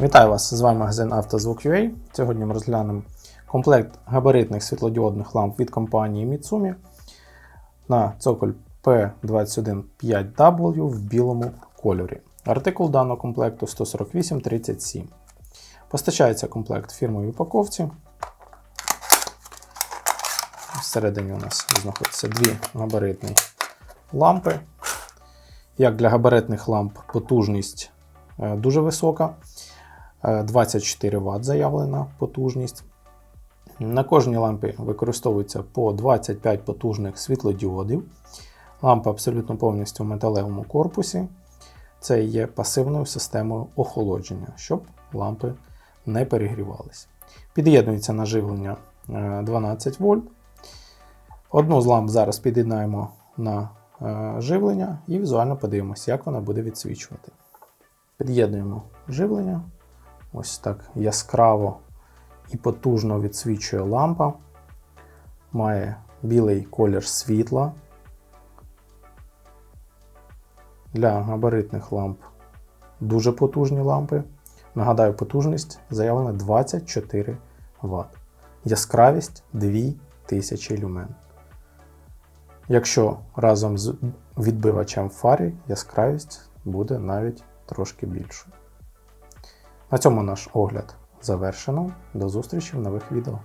Вітаю вас! З вами магазин «Автозвук.UA». Сьогодні ми розглянемо комплект габаритних світлодіодних ламп від компанії Mitsumi на цоколь P215W в білому кольорі. Артикул даного комплекту 14837. Постачається комплект в упаковці. Всередині у нас знаходяться дві габаритні лампи. Як для габаритних ламп потужність е, дуже висока. Е, 24 Вт заявлена потужність. На кожній лампі використовується по 25 потужних світлодіодів. Лампа абсолютно повністю в металевому корпусі. Це є пасивною системою охолодження, щоб лампи не перегрівалися. Під'єднується на живлення е, 12 вольт. Одну з ламп зараз під'єднаємо на е, живлення і візуально подивимося, як вона буде відсвічувати. Під'єднуємо живлення. Ось так яскраво і потужно відсвічує лампа. Має білий колір світла. Для габаритних ламп дуже потужні лампи. Нагадаю, потужність заявлена 24 Вт. Яскравість 2000 люмен. Якщо разом з відбивачем фарі яскравість буде навіть трошки більшою. На цьому наш огляд завершено. До зустрічі в нових відео.